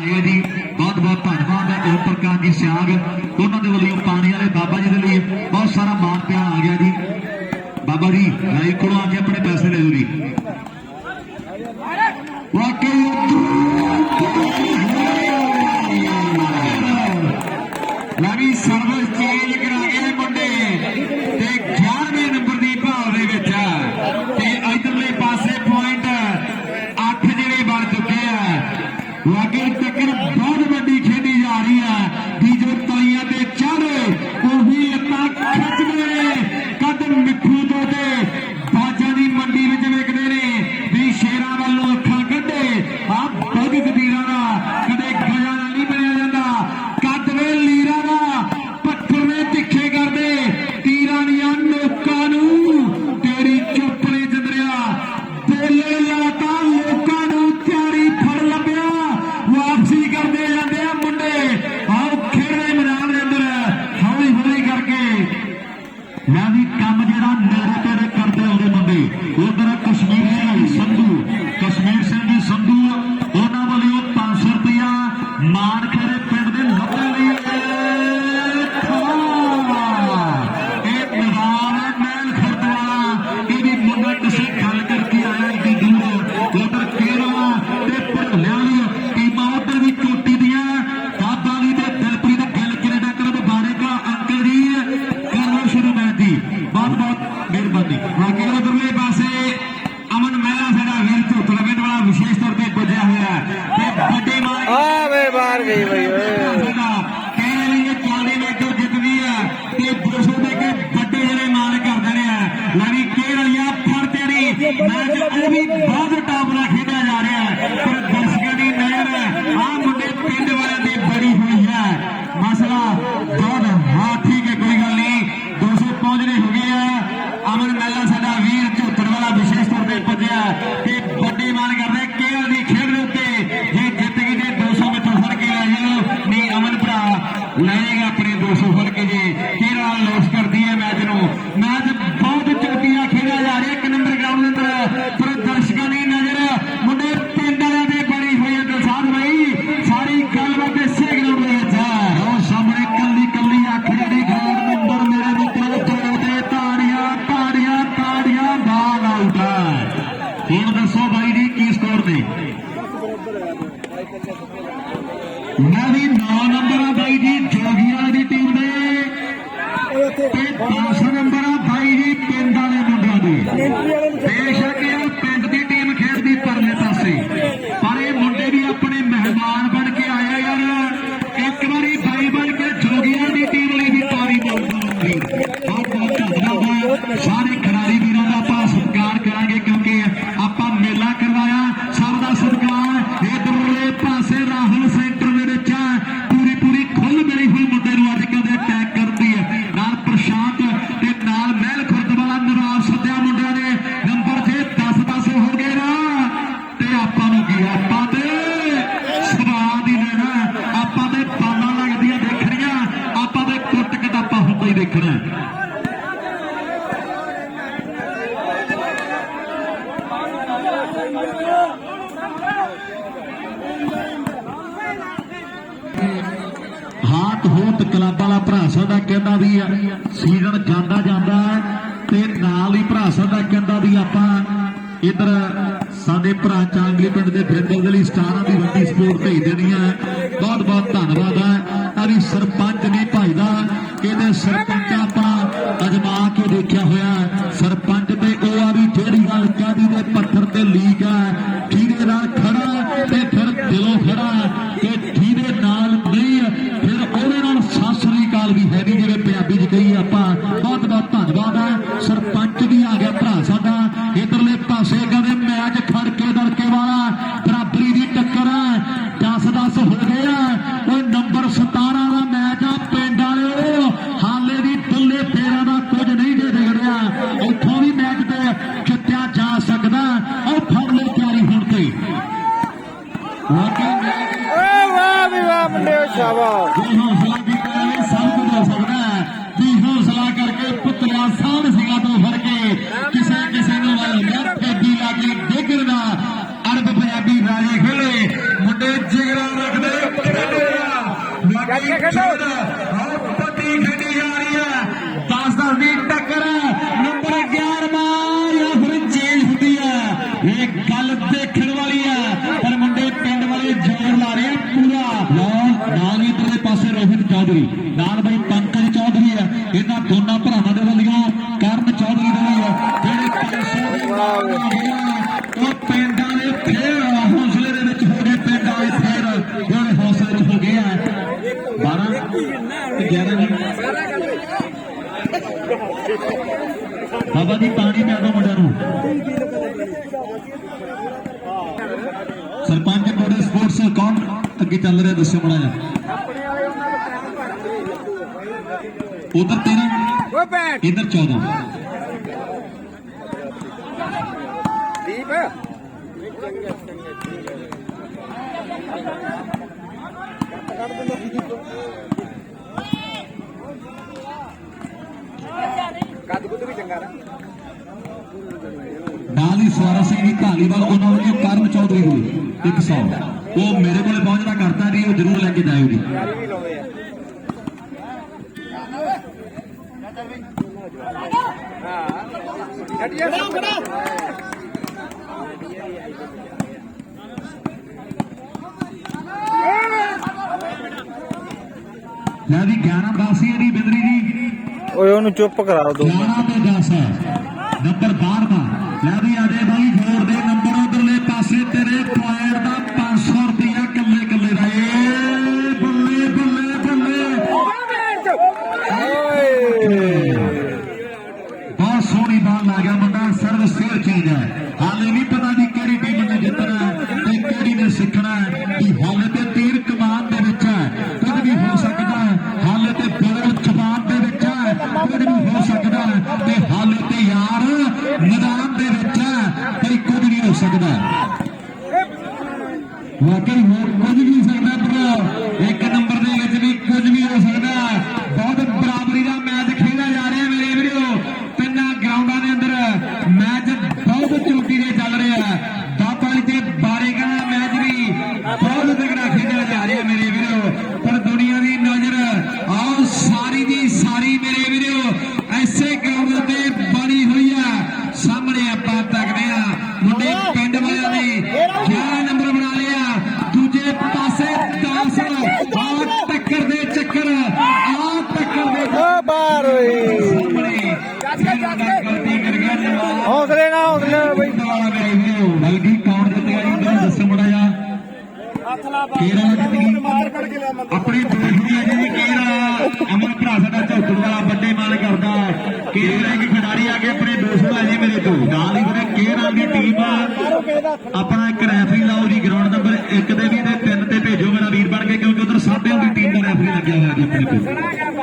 ਆਇਆ ਜੀ। ਬਹੁਤ ਬਹੁਤ ਧੰਨਵਾਦ ਹੈ ਓਮ ਪ੍ਰਕਾਸ਼ ਜੀ ਸਿਆਗ। ਉਹਨਾਂ ਦੇ ਵੱਲੋਂ ਪਾਣੀ ਵਾਲੇ ਬਾਬਾ ਜੀ ਦੇ ਲਈ ਬਹੁਤ ਸਾਰਾ ਮਾਨ ਪਿਆਰ ਆ ਗਿਆ ਜੀ। ਬਾਬਾ ਜੀ ਲਾਈਵ ਕੋਲ ਆ ਕੇ ਆਪਣੇ ਪੈਸੇ ਲੈ ਲਓ ਜੀ। ਵਾਕਈ ਪਹੁੰਚਣੀ ਹੋ ਗਈ ਹੈ ਅਮਰ ਮੈਲਾ ਸਾਡਾ ਵੀਰ ਝੋਤਰ ਵਾਲਾ ਵਿਸ਼ੇਸ਼ ਤੌਰ ਤੇ ਪੁੱਜਿਆ ਹੁਣ ਦੱਸੋ ਬਾਈ ਜੀ, ਕੀ ਸਕੋਰ ਨੇ? ਨਾ ਵੀ 9 ਨੰਬਰ ਆ ਬਾਈ ਜੀ ਜੋਗੀਆਂ ਦੀ ਟੀਮ ਦੇ। ਤੇ 10 ਨੰਬਰ ਆਪਾਂ ਤੇ ਸਵਾਦ ਹੀ ਲੈਣਾ ਆਪਾਂ ਤੇ ਪਾਲਾਂ ਲੱਗਦੀਆਂ ਦੇਖਣੀਆਂ, ਆਪਾਂ ਤੇ ਕੁੱਟ ਕਟਾਪਾ ਹੁੰਦਾ ਹੀ ਦੇਖਣਾ। ਹਾਟ ਹੋਟ ਕਲੱਬ ਵਾਲਾ ਭਰਾ ਸਾਡਾ ਕਹਿੰਦਾ ਵੀ ਸੀਜ਼ਨ ਜਾਂਦਾ ਜਾਂਦਾ ਤੇ ਨਾਲ ਹੀ ਭਰਾ ਸਾਡਾ ਕਹਿੰਦਾ ਵੀ ਆਪਾਂ ਇਧਰ ਸਾਡੇ ਭਰਾ ਚਾਂਗਲੀ ਪਿੰਡ ਦੇ ਬ੍ਰਿੰਦਰ ਦੇ ਲਈ ਸਟਾਰਾਂ ਦੀ ਵੱਡੀ ਸਪੋਰਟ ਭੇਜ ਦੇਣੀ ਹੈ। ਬਹੁਤ ਬਹੁਤ ਧੰਨਵਾਦ ਹੈ। ਅਰੀ ਸਰਪੰਚ ਨਹੀਂ ਭਾਈ ਦਾ ਇਹਨੇ ਸਰਪੰਚ ਆਪਾਂ ਅਜਮਾ ਕੇ ਦੇਖਿਆ ਹੋਇਆ ਸਰਪੰਚ ਤੇ ਉਹ ਆ ਵੀ ਜਿਹੜੀ ਗੱਲ ਕਾਦੀ ਦੇ ਪੱਥਰ ਤੇ ਲੀਕ ਹੈ ਓਏ ਵਾਹ ਵੀ ਵਾਹ ਮੁੰਡਿਓ ਸ਼ਾਬਾਸ਼। ਜੀ ਹੌਸਲਾ ਵੀ ਕਰੇ ਸਭ ਕੁਝ ਹੋ ਸਕਦਾ ਜੀ ਹੌਸਲਾ ਕਰਕੇ ਪੁੱਤਲਾ ਸਾਹਮ ਸਿੰਘਾਂ ਤੋਂ ਫੜ ਕੇ। ਕਿਸੇ ਕਿਸੇ ਨੂੰ ਵਾਲ ਮੈਂ ਫੇਦੀ ਲਾ ਕੇ ਡੇਗਰ ਦਾ ਅਰਬ ਪੰਜਾਬੀ ਰਾਜੇ ਖੇਲੇ। ਮੁੰਡੇ ਜਿਗਰਾਂ ਰੱਖਦੇ ਪਕੜੇ ਆ ਲੱਗੇ ਖੇਡੋ। ਜ਼ੋਰ ਲਾ ਰਹੇ ਆ ਪੂਰਾ। ਨਾਲ ਨਾਲ ਹੀ ਇੱਧਰਲੇ ਪਾਸੇ ਰੋਹਿਤ ਚੌਧਰੀ। ਨਾਲ ਬਈ ਪੰਕਜ ਚੌਧਰੀ ਹੈ। ਇਹਨਾਂ ਦੋਨਾਂ ਭਰਾਵਾਂ ਦੇ ਵੱਲੋਂ ਕਰਨ ਚੌਧਰੀ ਦੇ ਵੱਲੋਂ ਜਿਹੜੇ 500 ਦੇ ਨਾਲ ਆ, ਉਹ ਪਿੰਡਾਂ ਦੇ ਫੇਰ ਹੌਸਲੇ ਦੇ ਵਿੱਚ ਹੋ ਗਏ ਪਿੰਡਾਂ ਦੇ ਫੇਰ। ਜਿਹੜੇ ਹੌਸਲੇ 'ਚ ਹੋ ਗਏ ਆ। 12 ਤੇ 11 ਜੀ। ਬਾਬਾ ਜੀ ਪਾਣੀ ਪਿਆ ਦਿਓ ਮੁੰਡਿਆਂ ਨੂੰ। ਅੱਗੇ ਚੱਲ ਰਿਹਾ? ਦੱਸਿਓ ਮੜਾ ਜਾ ਉਧਰ 13 ਓ ਬੈਠ ਇਧਰ 14 ਦੀਪ। ਕੱਦ ਕੁੱਦ ਵੀ ਚੰਗਾ ਨਾ। ਨਾਲ ਹੀ ਸਵਾਰਾ ਸਿੰਘ ਦੀ ਢਾਲੀਵਾਲ ਉਹਨਾਂ ਵੱਲੋਂ ਕਰਨ ਚੌਧਰੀ ਨੂੰ 100 ਉਹ ਮੇਰੇ ਕੋਲੇ ਪਹੁੰਚਣਾ ਕਰਤਾ ਨਹੀਂ ਉਹ ਜ਼ਰੂਰ ਲੈ ਕੇ ਜਾਇਓ ਜੀ ਆ ਲੈ ਵੀ 11 10 ਹੀ ਇਹਦੀ ਬਿੰਦਰੀ ਦੀ ਓਏ ਉਹਨੂੰ ਚੁੱਪ ਕਰਾ ਦੋ। 11 ਤੇ 10 ਹੈ ਨੰਬਰ 12 ਲੈ ਵੀ ਆਦੇ ਬਾਈ ਜੋੜ ਦੇ ਨੰਬਰ ਉਧਰਲੇ ਪਾਸੇ ਤੇਰੇ ਪੁਆਇੰਟ ਦਾ 500 ਰੁਪਇਆ ਕੱਲੇ ਕੱਲੇ ਦਾ ਏ ਬੱਲੇ ਬੱਲੇ ਬੱਲੇ ਓਏ ਬਹੁਤ ਸੋਹਣੀ ਬਾਲ ਲਾ ਗਿਆ ਮੁੰਡਾ ਸਰਵ ਸੇਰ ਚੀਜ਼ ਹੈ ਹਾਲੇ ਨਹੀਂ ਪਤਾ ਵੀ ਕਿਹੜੀ ਟੀਮ ਨੇ ਜਿੱਤਣਾ ਹੈ ਤੇ ਕਿਹੜੀ ਨੇ ਸਿੱਖਣਾ ਹੈ ਕਿ ਹਾਲੇ ਤੇ ਤੀਰ ਕਮਾਨ ਦੇ ਵਿੱਚ ਹੈ ਕੁਝ ਵੀ ਹੋ ਸਕਦਾ ਹੈ ਹਾਲੇ ਤੇ ਬਲਦ ਜ਼ਬਾਨ ਦੇ ਵਿੱਚ ਹੈ ਕੁਝ ਵੀ ਹੋ ਸਕਦਾ ਤੇ ਹਾਲੇ ਤੇ ਯਾਰ ਮੈਦਾਨ ਦੇ ਵਿੱਚ ਹੈ ਪਰ ਕੁਝ ਨਹੀਂ ਹੋ ਸਕਦਾ। ਵਾਕਈ ਹੋ ਕੁਝ ਹੋ ਸਕਦਾ ਭਰਾ ਇੱਕ ਨੰਬਰ ਦੇ ਵਿੱਚ ਵੀ ਕੁਝ ਵੀ ਹੋ ਸਕਦਾ ਹੈ। ਬਹੁਤ ਬਰਾਬਰੀ ਦਾ ਮੈਚ ਖੇਡਿਆ ਜਾ ਰਿਹਾ ਮੇਰੇ ਵੀਰੋ ਤਿੰਨਾਂ ਗਰਾਊਂਡਾਂ ਦੇ ਅੰਦਰ ਮੈਚ ਬਹੁਤ ਚੋਟੀ ਦੇ ਚੱਲ ਰਿਹਾ ਹੈ ਦਾਤਾਲੀ ਤੇ ਬਾਰੇਗਾ ਦਾ ਮੈਚ ਵੀ ਬਹੁਤ ਤਗੜਾ ਖੇਡਿਆ ਜਾ ਰਿਹਾ ਮੇਰੇ ਵੀਰੋ ਪਰ ਦੁਨੀਆ ਦੀ ਨਜ਼ਰ ਆਓ ਸਾਰੀ ਦੀ ਸਾਰੀ ਮੇਰੇ ਵੀਰੋ ਐਸੇ ਗਰਾਊਂਡ ਤੇ ਬਣੀ ਹੋਈ ਆ ਸਾਹਮਣੇ ਆਪਾਂ ਤੱਕਦੇ ਆ ਮੁੰਡੇ ਪਿੰਡ ਵਾਲਿਆਂ ਨੇ 11 ਨੰਬਰ ਬਣਾ ਲਿਆ ਦੂਜੇ ਪਾਸੇ 10 ਆ ਟੱਕਰ ਦੇ ਚੱਕਰ ਆ ਟੱਕਰ ਦੇ ਓ ਬਾਹਰ ਓਏ ਸਾਹਮਣੇ ਗਲਤੀ ਕਰ ਗਿਆ ਜਵਾਬ ਹੌਸਲੇ ਨਾਲ ਹੌਸਲੇ ਨਾਲ ਬਈ। ਵਾਲਾ ਕੌਣ ਜਿੱਤਿਆ ਜੀ ਮੈਨੂੰ ਦੱਸੋ ਮੜਾ ਜਾ ਕੇਰਾ ਜਿੱਤ ਗਈ ਆਪਣੀ ਹੈ ਜੀ ਕੇਰਾ ਅਮਰ ਭਰਾ ਸਾਡਾ ਝੋਟੜ ਵਾਲਾ ਵੱਡੇ ਮਾਲ ਕਰਦਾ ਕੇਰਾ ਇੱਕ ਖਿਡਾਰੀ ਆ ਕੇ ਆਪਣੇ ਦੋਸਤ ਆ ਜੀ ਮੇਰੇ ਤੋਂ। ਨਾਲ ਹੀ ਮੇਰੇ ਕੇਰਾ ਦੀ ਟੀਮ ਆ। ਆਪਣਾ ਇੱਕ ਰੈਫਰੀ ਲਾਓ ਜੀ ਗਰਾਊਂਡ ਨੰਬਰ 1 ਦੇ ਵੀ ਤੇ 3 ਤੇ ਭੇਜੋ ਮੇਰਾ ਵੀਰ ਬਣ ਕੇ, ਕਿਉਂਕਿ ਉਧਰ ਸਾਡਿਆਂ ਦੀ ਟੀਮ ਦਾ ਰੈਫਰੀ ਲੱਗਿਆ ਹੋਇਆ ਜੀ ਆਪਣੇ ਕੋਲ।